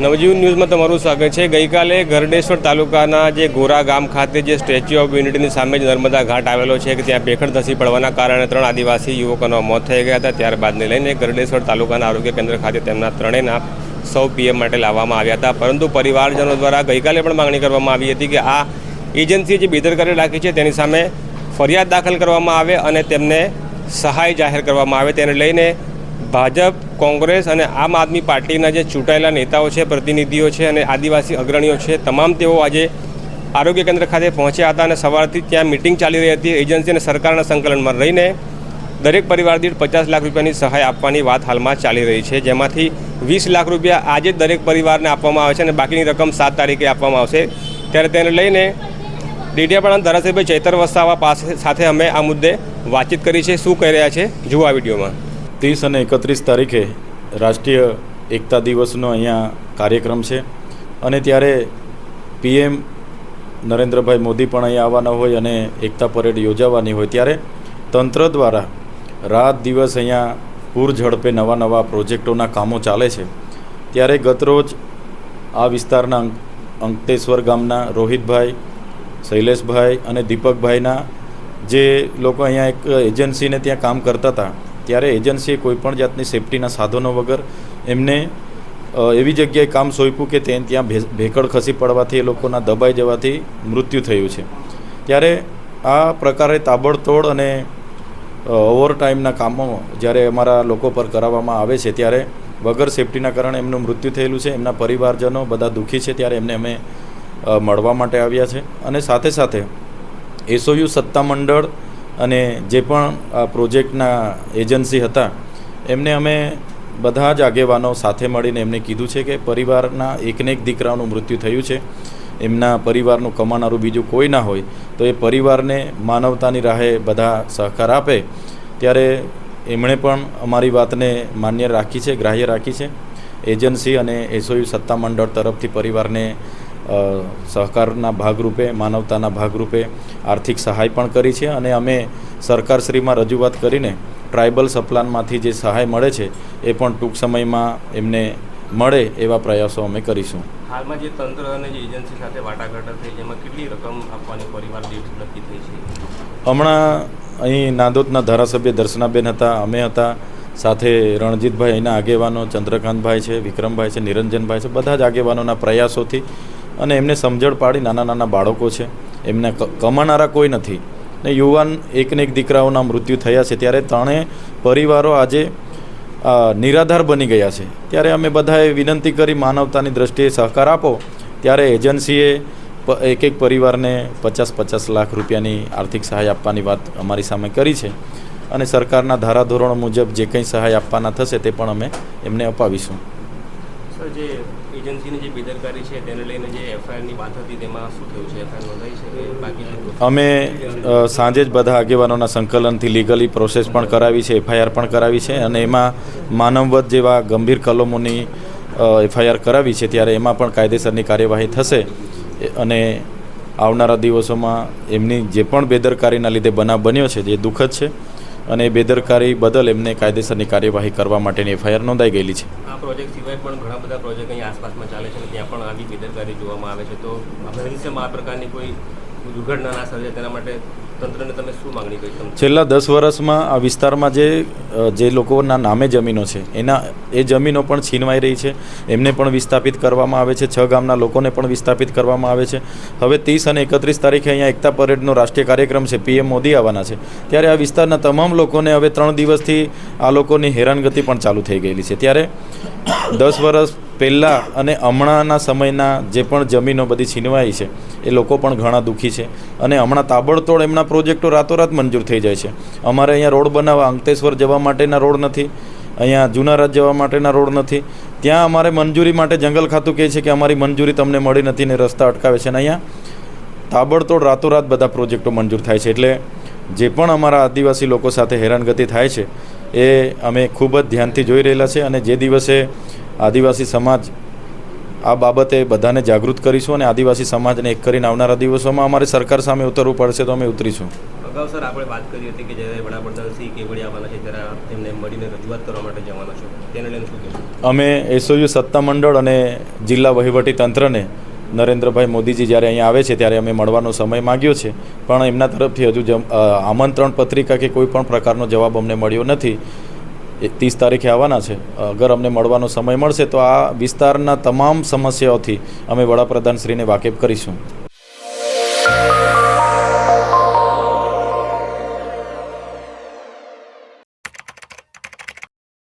નવજીવન ન્યૂઝમાં તમારું સ્વાગત છે. ગઈકાલે ગરડેશ્વર તાલુકાના જે ગોરા ગામ ખાતે જે સ્ટેચ્યુ ઓફ યુનિટીની સામે જ નર્મદા ઘાટ આવેલો છે કે ત્યાં ભેખડ ધસી પડવાના કારણે ત્રણ આદિવાસી યુવકોના મોત થઈ ગયા હતા. ત્યારબાદને લઈને ગરડેશ્વર તાલુકાના આરોગ્ય કેન્દ્ર ખાતે તેમના ત્રણેયના સૌ પીએમ માટે લાવવામાં આવ્યા હતા. પરંતુ પરિવારજનો દ્વારા ગઈકાલે પણ માંગણી કરવામાં આવી હતી કે આ એજન્સીએ જે બેદરકારી રાખી છે તેની સામે ફરિયાદ દાખલ કરવામાં આવે અને તેમને સહાય જાહેર કરવામાં આવે. તેને લઈને ભાજપ, કોંગ્રેસ અને આમ આદમી પાર્ટીના જે ચૂંટાયેલા નેતાઓ છે, પ્રતિનિધિઓ છે અને આદિવાસી અગ્રણીઓ છે, તમામ તેઓ આજે આરોગ્ય કેન્દ્ર ખાતે પહોંચ્યા હતા અને સવારથી ત્યાં મિટિંગ ચાલી રહી હતી એજન્સી અને સરકારના સંકલનમાં રહીને દરેક પરિવાર દીઠ પચાસ લાખ રૂપિયાની સહાય આપવાની વાત હાલમાં ચાલી રહી છે. જેમાંથી વીસ લાખ રૂપિયા આજે દરેક પરિવારને આપવામાં આવે છે અને બાકીની રકમ સાત તારીખે આપવામાં આવશે. ત્યારે તેને લઈને ડેડિયાપાડા ધારાસભ્ય ચૈતર વસાવા પાસે સાથે અમે આ મુદ્દે વાતચીત કરી છે. શું કહી રહ્યા છે? જુઓ આ વિડીયોમાં. ત્રીસ અને એકત્રીસ તારીખે રાષ્ટ્રીય એકતા દિવસનો અહીંયા કાર્યક્રમ છે. અને ત્યારે પીએમ નરેન્દ્રભાઈ મોદી પણ અહીંયા આવવાના હોય અને એકતા પરેડ યોજાવાની હોય ત્યારે તંત્ર દ્વારા રાત દિવસ અહીંયા પૂર ઝડપે નવા નવા પ્રોજેક્ટોના કામો ચાલે છે. ત્યારે ગતરોજ આ વિસ્તારના અંક- અંકટેશ્વર ગામના રોહિતભાઈ, શૈલેષભાઈ અને દીપકભાઈના જે લોકો અહીંયા એક એજન્સીને ત્યાં કામ કરતા હતા ત્યારે એજન્સીએ કોઈપણ જાતની સેફટીના સાધનો વગર એમને એવી જગ્યાએ કામ સોંપ્યું કે તે ત્યાં ભેકડ ખસી પડવાથી એ લોકોના દબાઈ જવાથી મૃત્યુ થયું છે. ત્યારે આ પ્રકારે તાબડતોડ અને ઓવર ટાઈમના કામો જ્યારે અમારા લોકો પર કરાવવામાં આવે છે, ત્યારે વગર સેફટીના કારણે એમનું મૃત્યુ થયેલું છે, એમના પરિવારજનો બધા દુઃખી છે, ત્યારે એમને અમે મળવા માટે આવ્યા છે. અને સાથે સાથે એસઓયુ સત્તામંડળ અને જે પણ આ પ્રોજેક્ટના એજન્સી હતા, એમને અમે બધા જ આગેવાનો સાથે મળીને એમને કીધું છે કે પરિવારના એકને એક દીકરાનું મૃત્યુ થયું છે. એમના પરિવારનું કમાનારું બીજું કોઈ ના હોય. તો એ પરિવારને માનવતાની રાહે બધા સહકાર આપે. ત્યારે એમણે પણ અમારી વાતને માન્ય રાખી છે, ગ્રાહ્ય રાખી છે. એજન્સી અને એસઓયુ સત્તામંડળ તરફથી પરિવારને સહકારના ભાગરૂપે માનવતાના ભાગરૂપે આર્થિક સહાય પણ કરી છે અને અમે સરકારશ્રીમાં રજૂઆત કરીને ટ્રાઇબલ સપ્લાનમાંથી જે સહાય મળે છે એ પણ ટૂંક સમયમાં એમને મળે એવા પ્રયાસો અમે કરીશું. હાલમાં જે તંત્ર અને જે એજન્સી સાથે વાટાઘાટો થઈ જેમાં કેટલી રકમ આપવાની પરિવાર દીઠ નક્કી થઈ છે? હમણાં અહીં નાંદોદના ધારાસભ્ય દર્શનાબેન હતા અમે હતા સાથે રણજીતભાઈ અહીંના આગેવાનો ચંદ્રકાંતભાઈ છે વિક્રમભાઈ છે નિરંજનભાઈ છે બધા જ આગેવાનોના પ્રયાસોથી અને એમને સમજણ પાડી નાના નાના બાળકો છે. એમને કમાનારા કોઈ નથી. ને યુવાન એકને એક દીકરાઓના મૃત્યુ થયા છે. ત્યારે ત્રણેય પરિવારો આજે નિરાધાર બની ગયા છે. ત્યારે અમે બધાએ વિનંતી કરી માનવતાની દ્રષ્ટિએ સહકાર આપો. ત્યારે એજન્સીએ એક એક પરિવારને પચાસ પચાસ લાખ રૂપિયાની આર્થિક સહાય આપવાની વાત અમારી સામે કરી છે. અને સરકારના ધારાધોરણો મુજબ જે કંઈ સહાય આપવાના થશે તે પણ અમે એમને અપાવીશું. જે એજન્સીની જે બેદરકારી છે, તેને લઈને જે એફઆઈઆરની વાત હતી, તેમાં શું થયું છે? અમે સાંજે જ બધા આગેવાનોના સંકલનથી લીગલી પ્રોસેસ પણ કરાવી છે, એફઆઈઆર પણ કરાવી છે અને એમાં માનવવધ જેવા ગંભીર કલમોની એફઆઈઆર કરાવી છે ત્યારે એમાં પણ કાયદેસરની કાર્યવાહી થશે અને આવનારા દિવસોમાં એમની જે પણ બેદરકારીના લીધે બનાવ બન્યો છે, જે દુઃખદ છે અને બેદરકારી બદલ એમને કાયદેસરની કાર્યવાહી કરવા માટેની એફઆઈઆર નોંધાઈ ગયેલી છે. આ પ્રોજેક્ટ સિવાય પણ ઘણા બધા પ્રોજેક્ટ અહીં આસપાસમાં ચાલે છે ત્યાં પણ આવી બેદરકારી જોવામાં આવે છે. તો ભવિષ્યમાં આ પ્રકારની કોઈ દુર્ઘટના ના સર્જાય તેના માટે છેલ્લા દસ વર્ષમાં આ વિસ્તારમાં જે જે લોકોના નામે જમીનો છે, એના, એ જમીનો પણ છીનવાઈ રહી છે. એમને પણ વિસ્થાપિત કરવામાં આવે છે. છ ગામના લોકોને પણ વિસ્થાપિત કરવામાં આવે છે. હવે ત્રીસ અને એકત્રીસ તારીખે અહીંયા એકતા પરેડનો રાષ્ટ્રીય કાર્યક્રમ છે. પીએમ મોદી આવવાના છે. ત્યારે આ વિસ્તારના તમામ લોકોને હવે ત્રણ દિવસથી આ લોકોની હેરાનગતિ પણ ચાલુ થઈ ગયેલી છે. ત્યારે દસ વર્ષ પહેલાં અને હમણાંના સમયના જે પણ જમીનો બધી છીનવાઈ છે, એ લોકો પણ ઘણા દુઃખી છે. અને હમણાં તાબડતોડ એમના પ્રોજેક્ટો રાતોરાત મંજૂર થઈ જાય છે. અમારે અહીંયા રોડ બનાવવા, અંકલેશ્વર જવા માટેના રોડ નથી, અહીંયા જુનારાજ જવા માટેના રોડ નથી. ત્યાં અમારે મંજૂરી માટે જંગલ ખાતું કહે છે કે અમારી મંજૂરી તમને મળી નથી ને રસ્તા અટકાવે છે. અને અહીંયા તાબડતોડ રાતોરાત બધા પ્રોજેક્ટો મંજૂર થાય છે. એટલે જે પણ અમારા આદિવાસી લોકો સાથે હેરાનગતિ થાય છે, એ અમે ખૂબ જ ધ્યાનથી જોઈ રહેલા છે. અને જે દિવસે આદિવાસી સમાજ આ બાબતે બધાને જાગૃત કરીશું અને આદિવાસી સમાજને એક કરીને આવનારા દિવસોમાં અમારે સરકાર સામે ઉતરવું પડશે તો અમે ઉતરીશું. અગાઉ સર આપણે વાત કરી હતી કે જ્યારે વડાપ્રધાન શ્રી કેવડી આવવાના છે ત્યારે તેમને મળીને રજૂઆત કરવા માટે જવાના છો. તેને લઈને શું અમે એસઓયુ સત્તામંડળ અને જિલ્લા વહીવટી તંત્રને નરેન્દ્રભાઈ મોદીજી જ્યારે અહીંયા આવે છે ત્યારે અમે મળવાનો સમય માગ્યો છે. પણ એમના તરફથી હજુ આમંત્રણ પત્રિકા કે કોઈ પણ પ્રકારનો જવાબ અમને મળ્યો નથી. ત્રીસ તારીખે આવવાના છે. અગર અમને મળવાનો સમય મળશે તો આ વિસ્તારના તમામ સમસ્યાઓથી અમે વડાપ્રધાનશ્રીને વાકેફ કરીશું.